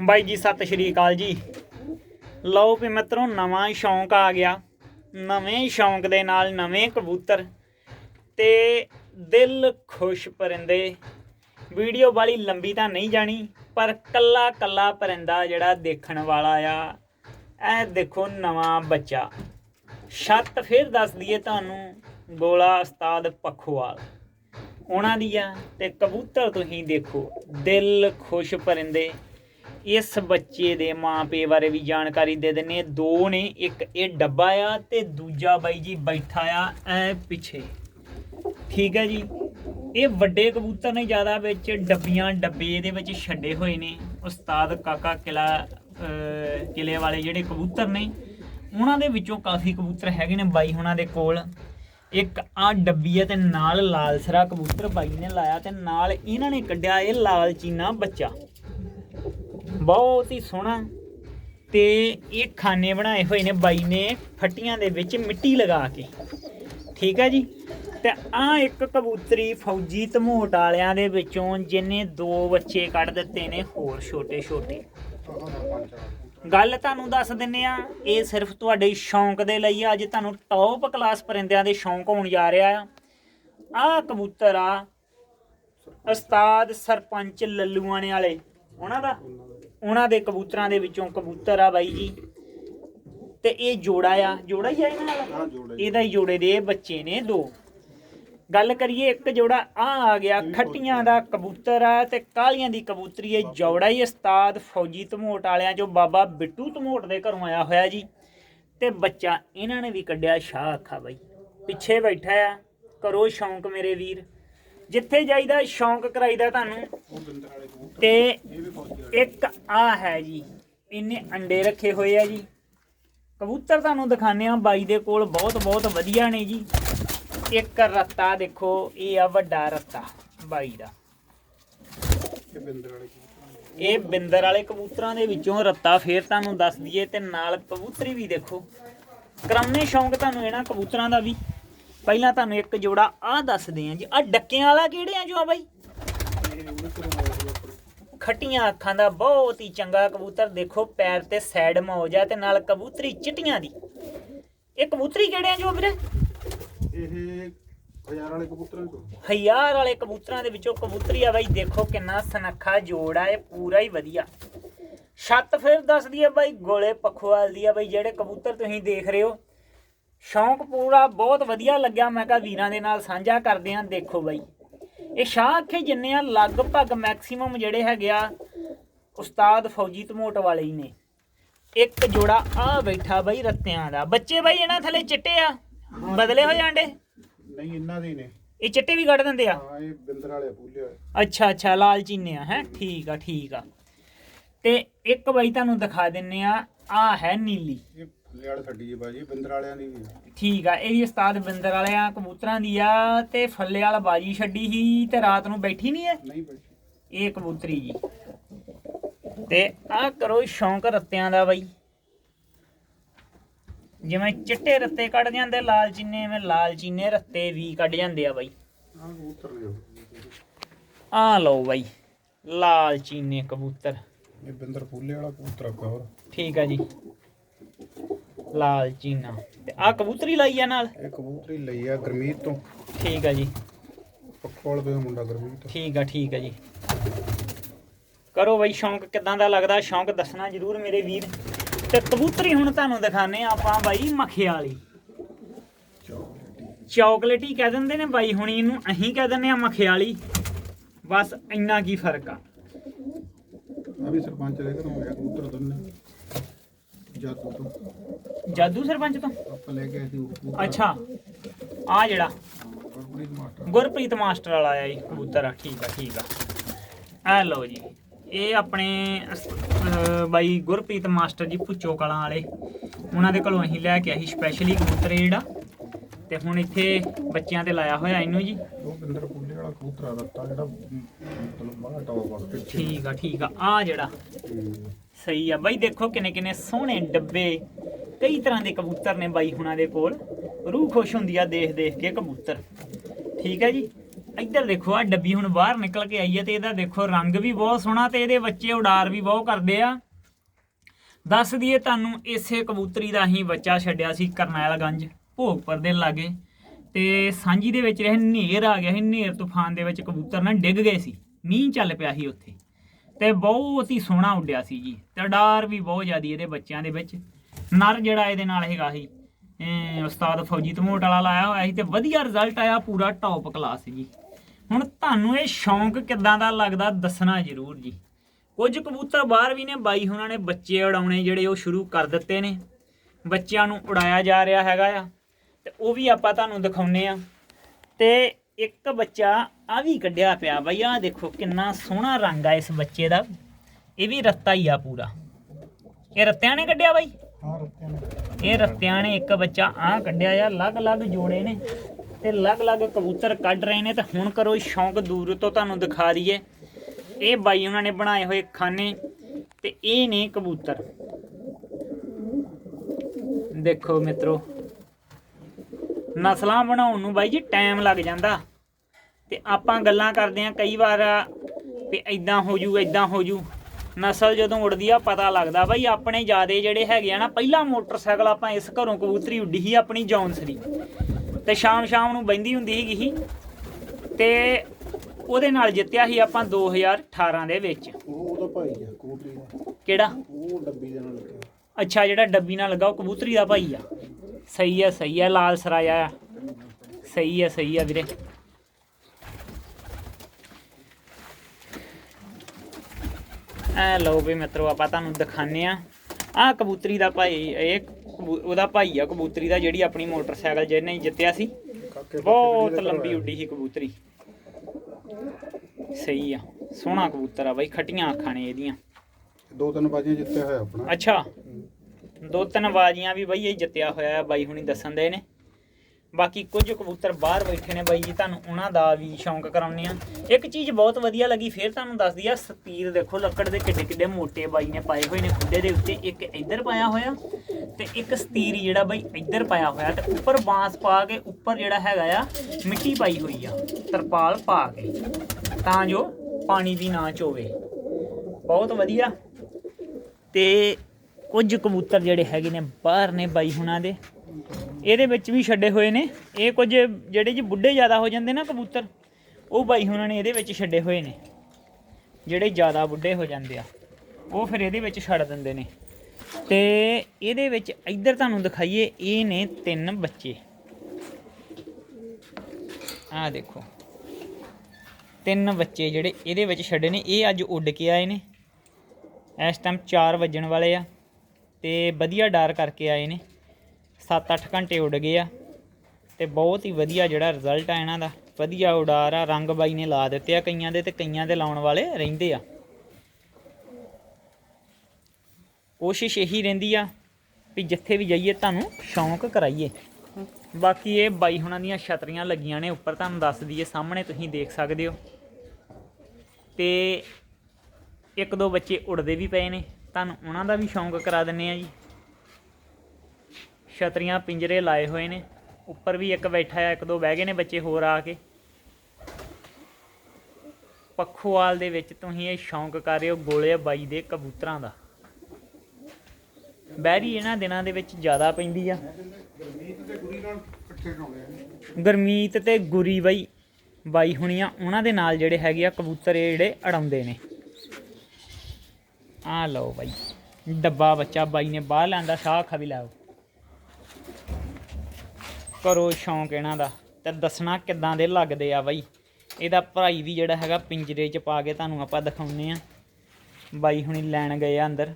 ਬਾਈ ਜੀ, ਸਤਿ ਸ਼੍ਰੀ ਅਕਾਲ ਜੀ। ਲਓ ਵੀ ਮਿੱਤਰੋ, ਨਵਾਂ ਸ਼ੌਂਕ ਆ ਗਿਆ। ਨਵੇਂ ਸ਼ੌਂਕ ਦੇ ਨਾਲ ਨਵੇਂ ਕਬੂਤਰ। ਤੇ ਦਿਲ ਖੁਸ਼ ਪਰਿੰਦੇ। ਵੀਡੀਓ ਵਾਲੀ ਲੰਬੀ ਤਾਂ ਨਹੀਂ ਜਾਣੀ, ਪਰ ਕੱਲਾ ਕੱਲਾ ਪਰਿੰਦਾ ਜਿਹੜਾ ਦੇਖਣ ਵਾਲਾ ਆ, ਇਹ ਦੇਖੋ ਨਵਾਂ ਬੱਚਾ। ਛੱਤ ਫਿਰ ਦੱਸ ਦਈਏ ਤੁਹਾਨੂੰ, ਗੋਲਾ ਉਸਤਾਦ ਪਖਵਾਲ। ਉਹਨਾਂ ਦੀ ਆ ਤੇ ਕਬੂਤਰ ਤੁਸੀਂ ਦੇਖੋ, ਦਿਲ ਖੁਸ਼ ਪਰਿੰਦੇ। ਇਸ ਬੱਚੇ ਦੇ ਮਾਪੇ ਬਾਰੇ ਵੀ ਜਾਣਕਾਰੀ ਦੇ ਦਿੰਨੇ ਦੋ ਨੇ ਇੱਕ ਇਹ ਡੱਬਾ ਆ ਤੇ ਦੂਜਾ ਬਾਈ ਜੀ ਬੈਠਾ ਆ ਐ ਪਿੱਛੇ। ਠੀਕ ਹੈ ਜੀ? ਇਹ ਵੱਡੇ ਕਬੂਤਰ ਨੇ ਜ਼ਿਆਦਾ ਵਿੱਚ ਡੱਬੀਆਂ ਡੱਬੇ ਇਹਦੇ ਵਿੱਚ ਛੱਡੇ ਹੋਏ ਨੇ। ਉਸਤਾਦ ਕਾਕਾ ਕਿਲਾ ਅਹ, ਕਿਲੇ ਵਾਲੇ ਜਿਹੜੇ ਕਬੂਤਰ ਨੇ ਉਹਨਾਂ ਦੇ ਵਿੱਚੋਂ ਕਾਫੀ ਕਬੂਤਰ ਹੈਗੇ ਨੇ ਬਾਈ ਹੁਣਾਂ ਦੇ ਕੋਲ। ਇੱਕ ਆ ਡੱਬੀ ਹੈ ਤੇ ਨਾਲ ਲਾਲਸਰਾ ਕਬੂਤਰ ਬਾਈ ਨੇ ਲਾਇਆ ਤੇ ਨਾਲ ਇਹਨਾਂ ਨੇ ਕੱਢਿਆ ਇਹ ਲਾਲਚੀਨਾ ਬੱਚਾ। ਬਹੁਤ ਹੀ ਸੋਹਣਾ ਤੇ ਇਹ ਖਾਨੇ ਬਣਾਏ ਹੋਏ ਨੇ ਬਾਈ ਨੇ ਫੱਟੀਆਂ ਦੇ ਵਿੱਚ ਮਿੱਟੀ ਲਗਾ ਕੇ। ਠੀਕ ਹੈ ਜੀ? ਤੇ ਆ ਇੱਕ ਕਬੂਤਰੀ ਫੌਜੀ ਧਮੋਟ ਵਾਲਿਆਂ ਦੇ ਵਿੱਚੋਂ ਜਿਨੇ ਦੋ ਬੱਚੇ ਕੱਢ ਦਿੱਤੇ ਨੇ, ਹੋਰ ਛੋਟੇ ਛੋਟੇ। ਗੱਲ ਤੁਹਾਨੂੰ ਦੱਸ ਦਿੰਨੇ ਆ, ਇਹ ਸਿਰਫ ਤੁਹਾਡੇ ਸ਼ੌਂਕ ਦੇ ਲਈ ਆ। ਅੱਜ ਤੁਹਾਨੂੰ ਟੌਪ ਕਲਾਸ ਪਰਿੰਦਿਆਂ ਦੇ ਸ਼ੌਂਕ ਹੋਣ ਜਾ ਰਿਹਾ ਆ। ਆ ਕਬੂਤਰ ਆ, ਉਸਤਾਦ ਸਰਪੰਚ ਲੱਲੂਆਣੇ ਵਾਲੇ, ਉਹਨਾਂ ਦਾ। ਉਹਨਾਂ ਦੇ ਕਬੂਤਰਾਂ ਦੇ ਵਿੱਚੋਂ ਕਬੂਤਰ ਆ ਬਾਈ ਜੀ। ਤੇ ਇਹ ਜੋੜਾ ਆ ਜੋੜਾ ਹੀ ਆ ਇਹਨਾਂ ਨਾਲ? ਹਾਂ ਇਹਦਾ ਹੀ ਜੋੜੇ ਦੇ ਬੱਚੇ ਨੇ ਦੋ। ਗੱਲ ਕਰੀਏ ਇੱਕ ਜੋੜਾ ਆ ਆ ਗਿਆ ਖੱਟੀਆਂ ਦਾ ਕਬੂਤਰ ਆ ਤੇ ਕਾਲੀਆਂ ਦੀ ਕਬੂਤਰੀ ਹੈ ਜੋੜਾ ਹੀ ਉਸਤਾਦ ਫੌਜੀ ਧਮੋਟ ਵਾਲਿਆਂ ਚੋਂ ਬਾਬਾ ਬਿੱਟੂ ਧਮੋਟ ਦੇ ਘਰੋਂ ਆਇਆ ਹੋਇਆ ਜੀ। ਤੇ ਬੱਚਾ ਇਹਨਾਂ ਨੇ ਵੀ ਕੱਢਿਆ ਸ਼ਾਹ ਅੱਖਾ ਬਾਈ। ਪਿੱਛੇ ਬੈਠਾ ਆ ਕਰੋ ਸ਼ੌਂਕ ਮੇਰੇ ਵੀਰ। ਜਿੱਥੇ ਜਾਈਦਾ, ਸ਼ੌਂਕ ਕਰਾਈਦਾ ਤੁਹਾਨੂੰ। ਉਹ ਤੇ ਇੱਕ ਆ ਹੈ ਜੀ ਇਹਨੇ ਅੰਡੇ ਰੱਖੇ ਹੋਏ ਆ ਜੀ। ਕਬੂਤਰ ਤੁਹਾਨੂੰ ਦਿਖਾਣੇ ਆ ਬਾਈ ਦੇ ਕੋਲ ਬਹੁਤ ਬਹੁਤ ਵਧੀਆ ਨੇ ਜੀ। ਇੱਕ ਰੱਤਾ ਦੇਖੋ, ਇਹ ਆ ਵੱਡਾ ਰੱਤਾ, ਬਾਈ ਦਾ। ਇਹ ਬਿੰਦਰ ਵਾਲੇ ਇਹ ਬਿੰਦਰ ਵਾਲੇ ਕਬੂਤਰਾਂ ਦੇ ਵਿੱਚੋਂ ਰੱਤਾ ਫੇਰ ਤੁਹਾਨੂੰ ਦੱਸ ਦਈਏ, ਤੇ ਨਾਲ ਕਬੂਤਰੀ ਵੀ ਦੇਖੋ। ਕਰਾਉਣੇ ਸ਼ੌਂਕ ਤੁਹਾਨੂੰ ਇਹਨਾਂ ਕਬੂਤਰਾਂ ਦਾ ਵੀ। ਪਹਿਲਾਂ ਤੁਹਾਨੂੰ ਇੱਕ ਜੋੜਾ ਆ ਦੱਸਦੇ ਆ ਜੀ। ਆ ਡੱਕਿਆਂ ਵਾਲਾ ਕਿਹੜੇ ਆ ਜੋ ਆ ਬਾਈ? ਖੱਟੀਆਂ ਅੱਖਾਂ ਦਾ ਬਹੁਤ ਹੀ ਚੰਗਾ ਕਬੂਤਰ। ਦੇਖੋ ਪੈਰ ਤੇ ਸਾਈਡ ਮੌਜ ਆ ਤੇ ਨਾਲ ਕਬੂਤਰੀ ਚਿੱਟੀਆਂ ਦੀ। ਇਹ ਕਬੂਤਰੀ ਕਿਹੜੇ ਆ ਜੋ ਵੀਰੇ? ਇਹ ਹਜ਼ਾਰ ਵਾਲੇ ਕਬੂਤਰਾਂ ਤੋਂ ਹਜ਼ਾਰ ਵਾਲੇ ਕਬੂਤਰਾਂ ਦੇ ਵਿੱਚੋਂ ਕਬੂਤਰੀ ਆ ਬਾਈ। ਦੇਖੋ ਕਿੰਨਾ ਸਨੱਖਾ ਜੋੜ ਆ ਇਹ ਪੂਰਾ ਹੀ ਵਧੀਆ। ਛੱਤ ਫਿਰ ਦੱਸਦੀ ਆ ਬਾਈ ਗੋਲੇ ਪਖਵਾਲ ਦੀ ਆ ਬਾਈ ਜਿਹੜੇ ਕਬੂਤਰ ਤੁਸੀਂ ਦੇਖ ਰਹੇ ਹੋ। ਸ਼ੌਂਕ ਪੂਰਾ ਬਹੁਤ ਵਧੀਆ ਲੱਗਿਆ। ਮੈਂ ਕਿਹਾ ਵੀਰਾਂ ਦੇ ਨਾਲ ਸਾਂਝਾ ਕਰਦੇ ਆਂ ਦੇਖੋ ਬਾਈ ਇਹ ਸ਼ਾਹ ਅੱਖੇ ਜਿੰਨੇ ਆ ਲਗਭਗ ਮੈਕਸਿਮਮ ਜਿਹੜੇ ਹੈਗੇ ਆ ਉਸਤਾਦ ਫੌਜੀ ਧਮੋਟ ਵਾਲੇ ਹੀ ਨੇ। ਇੱਕ ਜੋੜਾ ਆ ਬੈਠਾ ਬਾਈ ਰੱਤਿਆਂ ਦਾ। ਬੱਚੇ ਬਾਈ ਇਹਨਾਂ ਥੱਲੇ ਚਿੱਟੇ ਆ? ਬਦਲੇ ਹੋ ਜਾਂਦੇ ਨਹੀਂ ਇਹਨਾਂ ਦੇ ਨੇ। ਇਹ ਚਿੱਟੇ ਵੀ ਕੱਢ ਦਿੰਦੇ ਆ? ਹਾਂ ਇਹ ਬਿੰਦਰ ਵਾਲੇ ਪੂਲੇ ਅੱਛਾ ਅੱਛਾ ਲਾਲ ਚੀਨੇ ਆ ਹੈ? ਠੀਕ ਆ ਠੀਕ ਆ। ਤੇ ਇੱਕ ਬਾਈ ਤੁਹਾਨੂੰ ਦਿਖਾ ਦਿੰਨੇ ਆ ਆ ਹੈ ਨੀਲੀ। ਵਾਲੇ ਛੱਡੀ ਜੀ ਬਾਜੀ ਬਿੰਦਰ ਵਾਲਿਆਂ ਦੀ ਵੀ। ਹੈ। ਠੀਕ ਆ ਇਹ ਵੀ ਉਸਤਾਦ ਬਿੰਦਰ ਵਾਲਿਆਂ ਕਬੂਤਰਾਂ ਦੀ ਆ ਤੇ ਫੱਲੇ ਵਾਲਾ ਬਾਜੀ ਛੱਡੀ ਸੀ ਤੇ ਰਾਤ ਨੂੰ ਬੈਠੀ ਨਹੀਂ ਐ? ਨਹੀਂ ਬੈਠੀ। ਇਹ ਕਬੂਤਰੀ ਜੀ। ਤੇ ਆ ਕਰੋ ਸ਼ੌਂਕ ਰੱਤਿਆਂ ਦਾ ਬਾਈ। ਜਿਵੇਂ ਚਿੱਟੇ ਰੱਤੇ ਕੱਢ ਜਾਂਦੇ ਲਾਲ ਚੀਨੇ ਐਵੇਂ ਲਾਲ ਚੀਨੇ ਰੱਤੇ ਵੀ ਕੱਢ ਜਾਂਦੇ ਆ ਬਾਈ। ਆਹ ਕਬੂਤਰ। ਆ ਲਓ ਬਾਈ ਲਾਲ ਚੀਨੇ ਕਬੂਤਰ। ਇਹ ਬਿੰਦਰ ਫੁੱਲੇ ਵਾਲਾ ਕਬੂਤਰ ਆ ਪਿਓਰ ਠੀਕ ਆ ਜੀ। ਲਾਲ ਚੀਨਾ। ਤੇ ਆ ਕਬੂਤਰੀ ਲਾਈ ਆ ਨਾਲ? ਇਹ ਕਬੂਤਰੀ ਲਈ ਆ ਗਰਮੀਤ ਤੋਂ। ਠੀਕ ਆ ਜੀ। ਪੱਖੋਲ ਦੇ ਮੁੰਡਾ ਗਰਮੀਤ। ਠੀਕ ਆ ਠੀਕ ਆ ਜੀ। ਕਰੋ ਬਈ ਸ਼ੌਂਕ ਕਿਦਾਂ ਦਾ ਲੱਗਦਾ? ਸ਼ੌਂਕ ਦੱਸਣਾ ਜਰੂਰ ਮੇਰੇ ਵੀਰ। ਤੇ ਕਬੂਤਰੀ ਹੁਣ ਤੁਹਾਨੂੰ ਦਿਖਾਣੇ ਆਪਾਂ ਬਾਈ ਮਖਿਆਲੀ ਚਾਕਲੇਟੀ ਕਹਿ ਦਿੰਦੇ ਨੇ ਬਾਈ ਹੁਣੀ ਇਹਨੂੰ ਅਹੀਂ ਕਹਿ ਦਿੰਦੇ ਆ ਮਖਿਆਲੀ ਬਸ ਇੰਨਾ ਕੀ ਫ਼ਰਕ ਆ ਵੀ ਸਰਪੰਚ ਦੇ ਘਰੋਂ ਆਇਆ ਕਬੂਤਰ ਦੋਨੇ। ਜਾਦੂ ਤੋਂ। ਜਾਦੂ ਸਰਪੰਚ ਤੋਂ? ਆਪਾਂ ਲੈ ਕੇ ਆਏ ਸੀ ਉਹ ਅੱਛਾ। ਆ ਜਿਹੜਾ। ਗੁਰਪ੍ਰੀਤ ਮਾਸਟਰ। ਗੁਰਪ੍ਰੀਤ ਮਾਸਟਰ ਵਾਲਾ ਆ ਜੀ ਕਬੂਤਰ ਆ। ਠੀਕ ਆ ਠੀਕ ਆ। ਆ ਲਓ ਜੀ। ਇਹ ਆਪਣੇ ਬਾਈ ਗੁਰਪ੍ਰੀਤ ਮਾਸਟਰ ਜੀ ਪੁੱਚੋ ਕਲਾਂ ਵਾਲੇ। ਉਹਨਾਂ ਦੇ ਕੋਲੋਂ ਅਸੀਂ ਲੈ ਕੇ ਆਹੀ ਸਪੈਸ਼ਲੀ ਕਬੂਤਰ ਜਿਹੜਾ। ਤੇ ਹੁਣ ਇੱਥੇ ਬੱਚਿਆਂ ਤੇ ਲਾਇਆ ਹੋਇਆ ਇਹਨੂੰ ਜੀ। ਉਹ ਬਿੰਦਰ ਵਾਲਾ ਕਬੂਤਰ ਆ ਦਿੱਤਾ ਜਿਹੜਾ ਮਤਲਬ ਬੜਾ ਟੌਪ ਆ ਠੀਕ ਆ ਠੀਕ ਆ। ਆ ਜਿਹੜਾ। ਸਹੀ ਆ। ਬਾਈ ਦੇਖੋ ਕਿੰਨੇ ਕਿੰਨੇ ਸੋਹਣੇ ਡੱਬੇ। ਕਈ ਤਰ੍ਹਾਂ ਦੇ ਕਬੂਤਰ ਨੇ ਬਾਈ ਹੁਣਾਂ ਦੇ ਕੋਲ। ਰੂਹ ਖੁਸ਼ ਹੁੰਦੀ ਆ ਦੇਖ ਦੇਖ ਕੇ ਕਬੂਤਰ। ਠੀਕ ਹੈ ਜੀ? ਇੱਧਰ ਦੇਖੋ ਆ ਡੱਬੀ ਹੁਣ ਬਾਹਰ ਨਿਕਲ ਕੇ ਆਈ ਹੈ ਤੇ ਇਹਦਾ ਦੇਖੋ ਰੰਗ ਵੀ ਬਹੁਤ ਸੋਹਣਾ ਤੇ ਇਹਦੇ ਬੱਚੇ ਉਡਾਰ ਵੀ ਬਹੁਤ ਕਰਦੇ ਆ। ਦੱਸ ਦਈਏ ਤੁਹਾਨੂੰ, ਇਸੇ ਕਬੂਤਰੀ ਦਾ ਹੀ ਬੱਚਾ ਛੱਡਿਆ ਸੀ ਕਰਨੈਲਗੰਜ, ਭੋਗਪੁਰ ਦੇ ਲਾਗੇ। ਤੇ ਸਾਂਝੀ ਦੇ ਵਿੱਚ ਰਹੇ ਹਨੇਰ ਆ ਗਿਆ। ਸੀ ਹਨੇਰ ਤੂਫਾਨ ਦੇ ਵਿੱਚ ਕਬੂਤਰ ਨਾ ਡਿੱਗ ਗਏ ਸੀ। ਮੀਂਹ ਚੱਲ ਪਿਆ ਸੀ ਉੱਥੇ। ਤੇ ਬਹੁਤ ਹੀ ਸੋਹਣਾ ਉੱਡਿਆ ਸੀ ਜੀ। ਤੇ ਡਾਰ ਵੀ ਬਹੁਤ ਜ਼ਿਆਦੀ ਇਹਦੇ ਬੱਚਿਆਂ ਦੇ ਵਿੱਚ। ਨਰ ਜਿਹੜਾ ਇਹਦੇ ਨਾਲ ਹੈਗਾ ਸੀ ਉਸਤਾਦ ਫੌਜੀ ਧਮੋਟ ਵਾਲਾ ਲਾਇਆ ਹੋਇਆ ਸੀ ਤੇ ਵਧੀਆ ਰਿਜ਼ਲਟ ਆਇਆ ਪੂਰਾ ਟੌਪ ਕਲਾਸ ਜੀ। ਹੁਣ ਤੁਹਾਨੂੰ ਇਹ ਸ਼ੌਂਕ ਕਿੱਦਾਂ ਦਾ ਲੱਗਦਾ ਦੱਸਣਾ ਜ਼ਰੂਰ ਜੀ। ਕੁਝ ਕਬੂਤਰ ਬਾਹਰ ਵੀ ਨੇ, ਬਾਈ ਉਹਨਾਂ ਨੇ ਬੱਚੇ ਉਡਾਉਣੇ ਜਿਹੜੇ ਉਹ ਸ਼ੁਰੂ ਕਰ ਦਿੱਤੇ ਨੇ। ਬੱਚਿਆਂ ਨੂੰ ਉਡਾਇਆ ਜਾ ਰਿਹਾ ਹੈਗਾ ਆ। ਤੇ ਉਹ ਵੀ ਆਪਾਂ ਤੁਹਾਨੂੰ ਦਿਖਾਉਨੇ ਆ। ਤੇ ਇੱਕ ਬੱਚਾ ਆ ਵੀ ਕੱਢਿਆ ਪਿਆ ਬਈ ਆ ਦੇਖੋ ਕਿੰਨਾ ਸੋਹਣਾ ਰੰਗ ਆ ਇਸ ਬੱਚੇ ਦਾ। ਇਹ ਵੀ ਰੱਤਾ ਹੀ ਆ ਪੂਰਾ। ਇਹ ਰੱਤਿਆਂ ਨੇ ਕੱਢਿਆ ਬਾਈ? ਹਾਂ ਰੱਤਿਆਂ ਨੇ ਇਹ ਰੱਤਿਆਂ ਨੇ ਇੱਕ ਬੱਚਾ ਆ ਕੱਢਿਆ ਆ ਅਲੱਗ-ਅਲੱਗ ਜੋੜੇ ਨੇ ਤੇ ਅਲੱਗ-ਅਲੱਗ ਕਬੂਤਰ ਕੱਢ ਰਹੇ ਨੇ ਤੇ ਹੁਣ ਕਰੋ ਸ਼ੌਂਕ ਦੂਰ ਤੋਂ ਤੁਹਾਨੂੰ ਦਿਖਾ ਦਈਏ। ਇਹ ਬਾਈ ਉਹਨਾਂ ਨੇ ਬਣਾਏ ਹੋਏ ਖਾਨੇ ਤੇ ਇਹ ਨੇ ਕਬੂਤਰ। ਦੇਖੋ ਮਿੱਤਰੋ ਨਸਲਾਂ ਬਣਾਉਣ ਨੂੰ ਬਾਈ ਜੀ ਟਾਈਮ ਲੱਗ ਜਾਂਦਾ। ਤੇ ਆਪਾਂ ਗੱਲਾਂ ਕਰਦੇ ਆ ਕਈ ਵਾਰ ਵੀ ਐਦਾਂ ਹੋ ਜੂ ਐਦਾਂ ਹੋ ਜੂ। ਨਸਲ ਜਦੋਂ ਉੜਦੀ ਆ ਪਤਾ ਲੱਗਦਾ ਬਾਈ ਆਪਣੇ ਜਿਆਦੇ ਜਿਹੜੇ ਹੈਗੇ ਆ ਨਾ ਪਹਿਲਾ ਮੋਟਰਸਾਈਕਲ ਆਪਾਂ ਇਸ ਘਰੋਂ ਕਬੂਤਰੀ ਉੱਡੀ ਸੀ ਆਪਣੀ ਜੌਨਸਰੀ ਤੇ ਸ਼ਾਮ ਸ਼ਾਮ ਨੂੰ ਬੈੰਦੀ ਹੁੰਦੀ ਸੀਗੀ ਸੀ। ਤੇ ਉਹਦੇ ਨਾਲ ਜਿੱਤਿਆ ਸੀ ਆਪਾਂ 2018 ਦੇ ਵਿੱਚ। ਉਹ ਉਹਦਾ ਭਾਈ ਆ ਕਬੂਤਰੀ ਦਾ। ਕਿਹੜਾ? ਉਹ ਡੱਬੀ ਦੇ ਨਾਲ ਅੱਛਾ ਜਿਹੜਾ ਡੱਬੀ ਨਾਲ ਲੱਗਾ ਉਹ ਕਬੂਤਰੀ ਦਾ ਭਾਈ ਆ। ਸਹੀ ਹੈ ਸਹੀ ਹੈ ਲਾਲ ਸਰਾਇਆ ਆ। ਸਹੀ ਹੈ ਸਹੀ ਹੈ ਵੀਰੇ। ਐ ਲਓ ਵੀ ਮਿੱਤਰੋ ਆਪਾਂ ਤੁਹਾਨੂੰ ਦਿਖਾਣੇ ਆ ਆ ਕਬੂਤਰੀ ਦਾ ਭਾਈ ਇਹ ਉਹਦਾ ਭਾਈ ਆ ਕਬੂਤਰੀ ਦਾ ਜਿਹੜੀ ਆਪਣੀ ਮੋਟਰਸਾਈਕਲ ਜਿਹਨੇ ਜਿੱਤਿਆ ਸੀ। ਬਹੁਤ ਲੰਬੀ ਉੱਡੀ ਸੀ ਕਬੂਤਰੀ। ਸਹੀ ਆ ਸੋਹਣਾ ਕਬੂਤਰ ਆ ਬਾਈ ਖਟੀਆਂ ਅੱਖਾਂ ਨੇ ਇਹਦੀਆਂ। ਦੋ ਤਿੰਨ ਬਾਜੀਆਂ ਜਿੱਤਿਆ ਹੋਇਆ ਆਪਣਾ। ਅੱਛਾ ਦੋ ਤਿੰਨ ਬਾਜ਼ੀਆਂ ਵੀ ਬਈ ਇਹ ਜਿੱਤਿਆ ਹੋਇਆ ਬਾਈ ਹੁਣੀ ਦੱਸਣ ਦੇ ਨੇ। ਬਾਕੀ ਕੁਝ ਕਬੂਤਰ ਬਾਹਰ ਬੈਠੇ ਨੇ ਬਾਈ ਜੀ, ਤੁਹਾਨੂੰ ਉਹਨਾਂ ਦਾ ਵੀ ਸ਼ੌਂਕ ਕਰਾਉਣੇ ਆ ਇੱਕ ਚੀਜ਼ ਬਹੁਤ ਵਧੀਆ ਲੱਗੀ, ਫੇਰ ਤੁਹਾਨੂੰ ਦੱਸਦੀ ਆ, ਸਤੀਰ ਦੇਖੋ, ਲੱਕੜ ਦੇ ਕਿੱਡੇ ਕਿੱਡੇ ਮੋਟੇ ਬਾਈ ਨੇ ਪਾਏ ਹੋਏ ਨੇ, ਖੁੱਡੇ ਦੇ ਉੱਤੇ ਇੱਕ ਇੱਧਰ ਪਾਇਆ ਹੋਇਆ ਤੇ ਇੱਕ ਸਤੀਰ ਜਿਹੜਾ ਬਾਈ ਇੱਧਰ ਪਾਇਆ ਹੋਇਆ ਤੇ ਉੱਪਰ ਬਾਂਸ ਪਾ ਕੇ ਉੱਪਰ ਜਿਹੜਾ ਹੈਗਾ ਆ, ਮਿੱਟੀ ਪਾਈ ਹੋਈ ਆ, ਤਰਪਾਲ ਪਾ ਕੇ। ਤਾਂ ਜੋ ਪਾਣੀ ਦੀ ਨਾ ਚੋਵੇ। ਬਹੁਤ ਵਧੀਆ। ਤੇ ਕੁਝ ਕਬੂਤਰ ਜਿਹੜੇ ਹੈਗੇ ਨੇ ਬਾਹਰ ਨੇ ਬਾਈ ਹੁਣਾਂ ਦੇ। ਇਹਦੇ ਵਿੱਚ ਵੀ ਛੱਡੇ ਹੋਏ ਨੇ। ਇਹ ਕੁਝ ਜਿਹੜੇ ਜੀ ਬੁੱਢੇ ਜ਼ਿਆਦਾ ਹੋ ਜਾਂਦੇ ਨਾ ਕਬੂਤਰ, ਉਹ ਬਾਈ ਹੁਣਾਂ ਨੇ ਇਹਦੇ ਵਿੱਚ ਛੱਡੇ ਹੋਏ ਨੇ। ਜਿਹੜੇ ਜ਼ਿਆਦਾ ਬੁੱਢੇ ਹੋ ਜਾਂਦੇ ਆ, ਉਹ ਫਿਰ ਇਹਦੇ ਵਿੱਚ ਛੱਡ ਦਿੰਦੇ ਨੇ। ਤੇ ਇਹਦੇ ਵਿੱਚ ਇੱਧਰ ਤੁਹਾਨੂੰ ਦਿਖਾਈਏ, ਇਹ ਨੇ ਤਿੰਨ ਬੱਚੇ। ਆਹ ਦੇਖੋ। ਤਿੰਨ ਬੱਚੇ ਜਿਹੜੇ ਇਹਦੇ ਵਿੱਚ ਛੱਡੇ ਨੇ। ਇਹ ਅੱਜ ਉੱਡ ਕੇ ਆਏ ਨੇ। ਇਸ ਟਾਈਮ 4 ਵੱਜਣ ਵਾਲੇ ਆ ਤੇ ਵਧੀਆ ਡਾਰ ਕਰਕੇ ਆਏ ਨੇ। 7-8 ਘੰਟੇ ਉੱਡ ਗਏ ਆ ਤੇ ਬਹੁਤ ਹੀ ਵਧੀਆ ਜਿਹੜਾ ਰਿਜ਼ਲਟ ਆ ਇਹਨਾਂ ਦਾ। ਵਧੀਆ ਉਡਾਰ ਆ, ਰੰਗ ਬਾਈ ਨੇ ਲਾ ਦਿੱਤੇ ਆ ਕਈਆਂ ਦੇ ਤੇ ਕਈਆਂ ਦੇ ਲਾਉਣ ਵਾਲੇ ਰਹਿੰਦੇ ਆ। ਕੋਸ਼ਿਸ਼ ਇਹੀ ਰਹਿੰਦੀ ਆ ਵੀ ਜਿੱਥੇ ਵੀ ਜਾਈਏ ਤੁਹਾਨੂੰ ਸ਼ੌਂਕ ਕਰਾਈਏ। ਬਾਕੀ ਇਹ ਬਾਈ ਹੁਣਾਂ ਦੀਆਂ ਛਤਰੀਆਂ ਲੱਗੀਆਂ ਨੇ, ਉੱਪਰ ਤੁਹਾਨੂੰ ਦੱਸ ਦਈਏ, ਸਾਹਮਣੇ ਤੁਸੀਂ ਦੇਖ ਸਕਦੇ ਹੋ। ਤੇ ਇੱਕ ਦੋ ਬੱਚੇ ਉੜਦੇ ਵੀ ਪਏ ਨੇ, ਤੁਹਾਨੂੰ ਉਹਨਾਂ ਦਾ ਵੀ ਸ਼ੌਂਕ ਕਰਾ ਦਿੰਨੇ ਆ ਜੀ। ਛਤਰੀਆਂ ਪਿੰਜਰੇ ਲਾਏ ਹੋਏ ਨੇ। ਉੱਪਰ ਵੀ ਇੱਕ ਬੈਠਾ ਆ, ਇੱਕ ਦੋ ਬਹਿ ਗਏ ਨੇ ਬੱਚੇ ਹੋਰ ਆ ਕੇ। ਪੱਖੋਵਾਲ ਦੇ ਵਿੱਚ ਤੁਸੀਂ ਇਹ ਸ਼ੌਂਕ ਕਰ ਰਹੇ ਹੋ ਗੋਲੇ ਬਾਈ ਦੇ ਕਬੂਤਰਾਂ ਦਾ। ਬਹਿਰੀ ਇਹਨਾਂ ਦਿਨਾਂ ਦੇ ਵਿੱਚ ਜ਼ਿਆਦਾ ਪੈਂਦੀ ਆ। ਗਰਮੀਤ ਤੇ ਗੁਰੀ ਨਾਲ ਇਕੱਠੇ ਖਾਉਂਦੇ ਆ ਬਾਈ ਬਾਈ ਹੁਣੀਆਂ, ਉਹਨਾਂ ਦੇ ਨਾਲ ਜਿਹੜੇ ਹੈਗੇ ਆ ਕਬੂਤਰ ਇਹ ਜਿਹੜੇ ਅੜਾਉਂਦੇ ਨੇ। ਆ ਲਓ ਬਾਈ, ਡੱਬਾ ਬੱਚਾ ਬਾਈ ਨੇ ਬਾਹਰ ਲਿਆਂਦਾ, ਸ਼ਾਹ ਖਾ ਵੀ ਲਾਓ ਕਰੋ ਸ਼ੌਂਕ ਇਹਨਾਂ ਦਾ ਤੇ ਦੱਸਣਾ ਕਿੱਦਾਂ ਦੇ ਲੱਗਦੇ ਆ ਬਾਈ। ਇਹਦਾ ਭਾਈ ਵੀ ਜਿਹੜਾ ਹੈਗਾ ਪਿੰਜਰੇ 'ਚ ਪਾ ਕੇ ਤੁਹਾਨੂੰ ਆਪਾਂ ਦਿਖਾਉਨੇ ਆ ਬਾਈ ਹੁਣੀ ਲੈਣ ਗਏ ਆ ਅੰਦਰ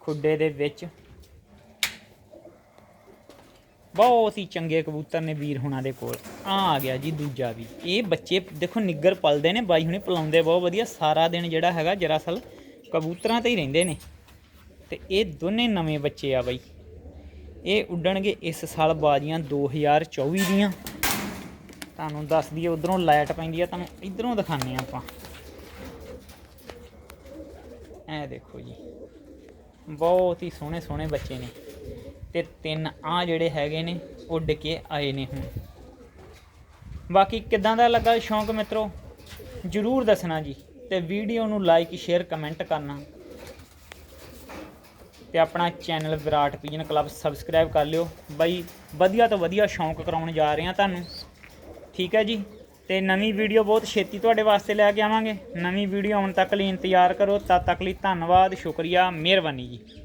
ਖੁੱਡੇ ਦੇ ਵਿੱਚ। ਬਹੁਤ ਹੀ ਚੰਗੇ ਕਬੂਤਰ ਨੇ ਵੀਰ ਹੁਣਾਂ ਦੇ ਕੋਲ। ਆ ਆ ਗਿਆ ਜੀ ਦੂਜਾ ਵੀ। ਇਹ ਬੱਚੇ ਦੇਖੋ ਨਿੱਗਰ ਪਲਦੇ ਨੇ, ਬਾਈ ਹੁਣੇ ਪਲਾਉਂਦੇ ਬਹੁਤ ਵਧੀਆ। ਸਾਰਾ ਦਿਨ ਜਿਹੜਾ ਹੈਗਾ ਜਰਾਸਲ ਕਬੂਤਰਾਂ ਤੇ ਹੀ ਰਹਿੰਦੇ ਨੇ। ਤੇ ਇਹ ਦੋਨੇ ਨਵੇਂ ਬੱਚੇ ਆ ਬਾਈ। ਇਹ ਉੱਡਣਗੇ ਇਸ ਸਾਲ ਬਾਜ਼ੀਆਂ 2024 ਦੀਆਂ। ਤੁਹਾਨੂੰ ਦੱਸ ਦਈਏ ਉਧਰੋਂ ਲਾਈਟ ਪੈਂਦੀ ਆ, ਤੁਹਾਨੂੰ ਇਧਰੋਂ ਦਿਖਾਣੇ ਆਪਾਂ। ਐ ਦੇਖੋ ਜੀ, ਬਹੁਤ ਹੀ ਸੋਹਣੇ ਸੋਹਣੇ ਬੱਚੇ ਨੇ ਤੇ ਤਿੰਨ ਆ ਜਿਹੜੇ ਹੈਗੇ ਨੇ, ਉੱਡ ਕੇ ਆਏ ਨੇ ਹੁਣ। ਬਾਕੀ ਕਿਦਾਂ ਦਾ ਲੱਗਾ ਸ਼ੌਂਕ ਮਿੱਤਰੋ, ਜਰੂਰ ਦੱਸਣਾ ਜੀ ਤੇ ਵੀਡੀਓ ਨੂੰ ਲਾਈਕ ਸ਼ੇਅਰ ਕਮੈਂਟ ਕਰਨਾ। ਤੇ ਆਪਣਾ channel Virat pigeon club subscribe ਕਰ ਲਿਓ। ਬਾਈ, ਵਧੀਆ ਤੋਂ ਵਧੀਆ ਸ਼ੌਂਕ ਕਰਾਉਣ ਜਾ ਰਹੇ ਹਾਂ ਤੁਹਾਨੂੰ। ਠੀਕ ਹੈ ਜੀ? ਤੇ ਨਵੀਂ ਵੀਡੀਓ ਬਹੁਤ ਛੇਤੀ ਤੁਹਾਡੇ ਵਾਸਤੇ ਲੈ ਕੇ ਆਵਾਂਗੇ। ਨਵੀਂ ਵੀਡੀਓ ਆਉਣ ਤੱਕ ਲਈ ਇੰਤਜ਼ਾਰ ਕਰੋ। ਤਦ ਤੱਕ ਲਈ ਧੰਨਵਾਦ, ਸ਼ੁਕਰੀਆ, ਮਿਹਰਬਾਨੀ ਜੀ।